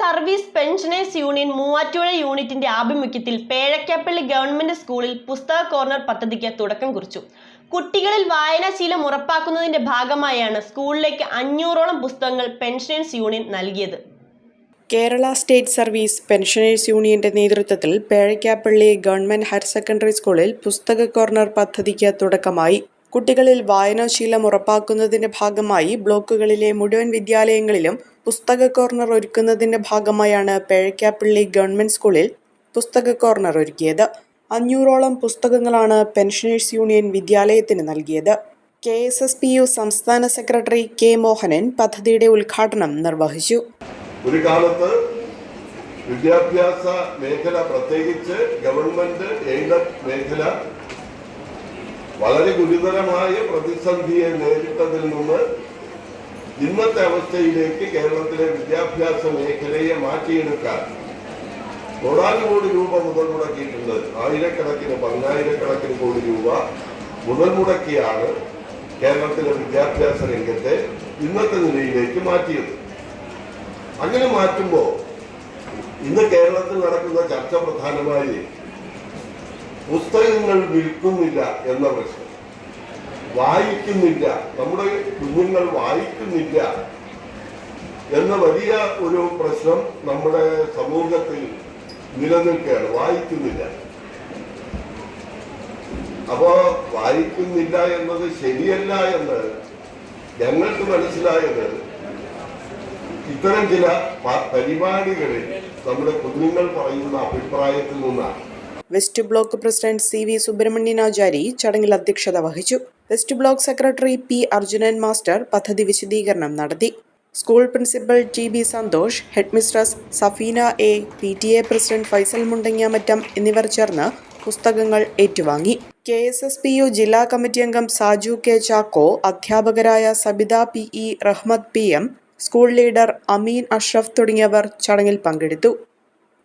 Service pensioners union Muvattupuzha യൂണിറ്റിന്റെ ആഭിമുഖ്യത്തിൽ Pezhakkappilly government സ്കൂളിൽ പുസ്തക കോർണർ പദ്ധതിക്ക് തുടക്കം കുറിച്ചു. കുട്ടികളിൽ വായനാശീലം ഉറപ്പാക്കുന്നതിന്റെ ഭാഗമായാണ് സ്കൂളിലേക്ക് അഞ്ഞൂറോളം പുസ്തകങ്ങൾ പെൻഷനേഴ്സ് യൂണിയൻ നൽകിയത്. കേരള സ്റ്റേറ്റ് സർവീസ് പെൻഷനേഴ്സ് യൂണിയന്റെ നേതൃത്വത്തിൽ പേഴക്കാപ്പള്ളി ഗവൺമെന്റ് ഹയർ സെക്കൻഡറി സ്കൂളിൽ പുസ്തക കോർണർ പദ്ധതിക്ക് തുടക്കമായി. കുട്ടികളിൽ വായനാശീലം ഉറപ്പാക്കുന്നതിന്റെ ഭാഗമായി ബ്ലോക്കുകളിലെ മുഴുവൻ വിദ്യാലയങ്ങളിലും പുസ്തക കോർണർ ഒരുക്കുന്നതിന്റെ ഭാഗമായാണ് പേഴക്കാപ്പള്ളി ഗവൺമെന്റ് സ്കൂളിൽ പുസ്തക കോർണർ ഒരുക്കിയത്. അഞ്ഞൂറോളം പുസ്തകങ്ങളാണ് പെൻഷനേഴ്സ് യൂണിയൻ വിദ്യാലയത്തിന് നൽകിയത്. K S S P U സംസ്ഥാന സെക്രട്ടറി കെ മോഹനൻ പദ്ധതിയുടെ ഉദ്ഘാടനം നിർവഹിച്ചു. ഒരു കാലത്ത് വിദ്യാഭ്യാസ മേഖല പ്രത്യേകിച്ച് ഗവൺമെന്റ് എയ്ഡഡ് മേഖല വളരെ ഗുരുതരമായ പ്രതിസന്ധിയെ നേരിട്ടതിൽ നിന്ന് ഇന്നത്തെ അവസ്ഥയിലേക്ക് കേരളത്തിലെ വിദ്യാഭ്യാസ മേഖലയെ മാറ്റിയെടുക്കാൻ കോടാനുകോടി രൂപ മുതൽ മുടക്കിയിട്ടുണ്ട്. ആയിരക്കണക്കിന് പതിനായിരക്കണക്കിന് കോടി രൂപ മുതൽ മുടക്കിയാണ് കേരളത്തിലെ വിദ്യാഭ്യാസ രംഗത്തെ ഇന്നത്തെ നിലയിലേക്ക് മാറ്റിയത്. അങ്ങനെ മാറ്റുമ്പോൾ ഇന്ന് കേരളത്തിൽ നടക്കുന്ന ചർച്ച പ്രധാനമായി പുസ്തകങ്ങൾ വിൽക്കുന്നില്ല എന്ന പ്രശ്നം. വായിക്കുന്നില്ല. നമ്മുടെ കുഞ്ഞുങ്ങൾ വായിക്കുന്നില്ല എന്ന വലിയ ഒരു പ്രശ്നം നമ്മുടെ സമൂഹത്തിൽ നിലനിൽക്കുകയാണ്. വായിക്കുന്നില്ല. അപ്പോ വായിക്കുന്നില്ല എന്നത് ശരിയല്ല എന്ന് ഞങ്ങൾക്ക് മനസ്സിലായത് ഇത്തരം ചില പരിപാടികളിൽ നമ്മുടെ കുഞ്ഞുങ്ങൾ പറയുന്ന അഭിപ്രായത്തിൽ നിന്നാണ്. West block president C V Subrahmanyanachari ചടങ്ങിൽ അധ്യക്ഷത വഹിച്ചു. West block secretary P Arjunan master പദ്ധതി വിശദീകരണം നടത്തി. School principal T B Santhosh headmistress Safeena A P T A president Faisal Mundangamattam എന്നിവർ ചേർന്ന് പുസ്തകങ്ങൾ ഏറ്റുവാങ്ങി. K S S P U ജില്ലാ കമ്മിറ്റി അംഗം സാജു കെ ചാക്കോ അധ്യാപകരായ Sabitha P E Rahmad P M school leader Ameen Ashraf തുടങ്ങിയവർ ചടങ്ങിൽ പങ്കെടുത്തു.